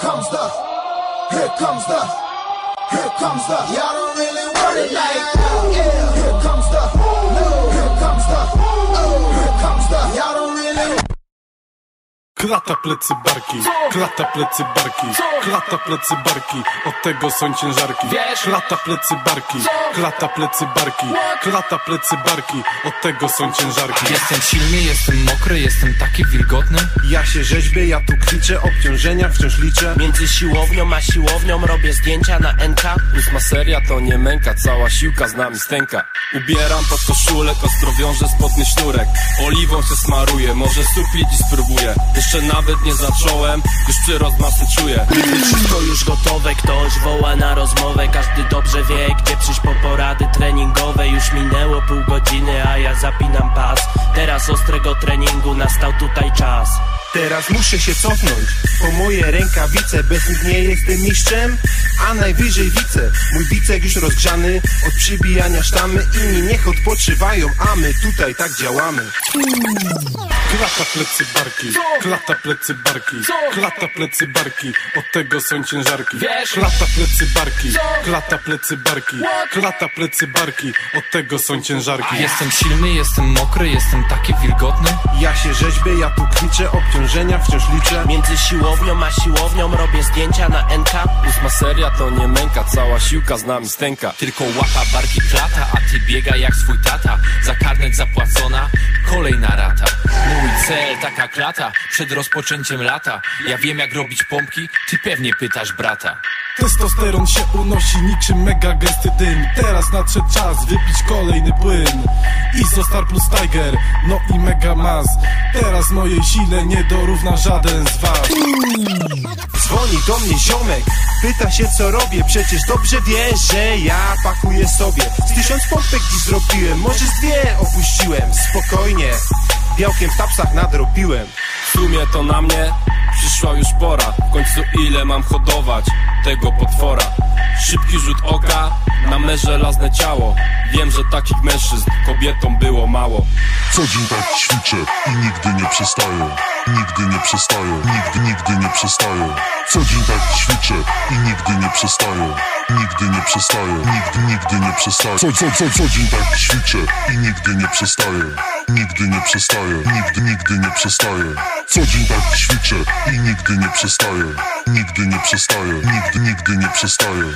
Comes the, here comes the, here comes the. Y'all don't really want it like. Yeah. Here comes the, Klata plecy barki, klata plecy barki, klata plecy barki, od tego są ciężarki. Klata plecy barki, klata plecy barki, klata plecy barki, od tego są ciężarki. Jestem silny, jestem mokry, jestem taki wilgotny. Ja się rzeźbię, ja tu kwiczę, obciążenia wciąż liczę. Między siłownią a siłownią robię zdjęcia na NK Ósma seria to nie męka, cała siłka z nami stęka. Ubieram pod koszulek, ostro wiążę spodny sznurek. Oliwą się smaruję, może suplić i spróbuję. Jeszcze nawet nie zacząłem, już przyrost masy czuję. Wszystko już gotowe, ktoś woła na rozmowę Każdy dobrze wie, gdzie przyjść po porady treningowe. Już minęło pół godziny, a ja zapinam pas. Teraz ostrego treningu nastał tutaj czas. Teraz muszę się cofnąć po moje rękawice Bez nich nie jestem mistrzem, a najwyżej wice. Mój bicek już rozgrzany od przybijania sztamy Inni niech odpoczywają, a my tutaj tak działamy Klata plecy barki, klata plecy barki, klata plecy barki, od tego są ciężarki. Klata plecy barki, klata plecy barki, klata plecy barki, od tego są ciężarki. Jestem silny, jestem mokry, jestem taki wilgotny. Ja się rzeźbię, ja tu kwiczę, obciążenia wciąż liczę. Między siłownią a siłownią robię zdjęcia na NK Ósma seria to nie męka, cała siłka z nami stęka. Tylko łapa barki klata, a ty biega jak swój tata. Za karnet zapłacona, kolejna taka klata, przed rozpoczęciem lata. Ja wiem jak robić pompki, ty pewnie pytasz brata. Testosteron się unosi niczym mega gęsty dym. Teraz nadszedł czas wypić kolejny płyn. Izostar plus Tiger, no i Mega Maz. Teraz mojej sile nie dorówna żaden z was. Dzwoni do mnie ziomek, pyta się co robię. Przecież dobrze wie, że ja pakuję sobie. Z tysiąc pompek dziś zrobiłem, może z dwie opuściłem. Spokojnie, białkiem w tapsach nadrobiłem. W sumie to na mnie przyszła już pora. W końcu ile mam hodować tego potwora? Szybki rzut oka na me żelazne ciało. Wiem, że takich mężczyzn kobietom było mało. Co dzień tak ćwiczę i nigdy nie przestaję. Nigdy nie przestaję, nigdy, nigdy nie przestaję. Co dzień tak ćwiczę i nigdy nie przestaję Nigdy nie przestaję, nigdy, nigdy nie przestaję. Co, co, co, co dzień tak ćwiczę i nigdy nie przestaję. Nigdy nie przestaję, nigdy, nigdy nie przestaję. Co dzień tak ćwiczę i nigdy nie przestaję. Nigdy nie przestaję, nigdy, nigdy nie przestaję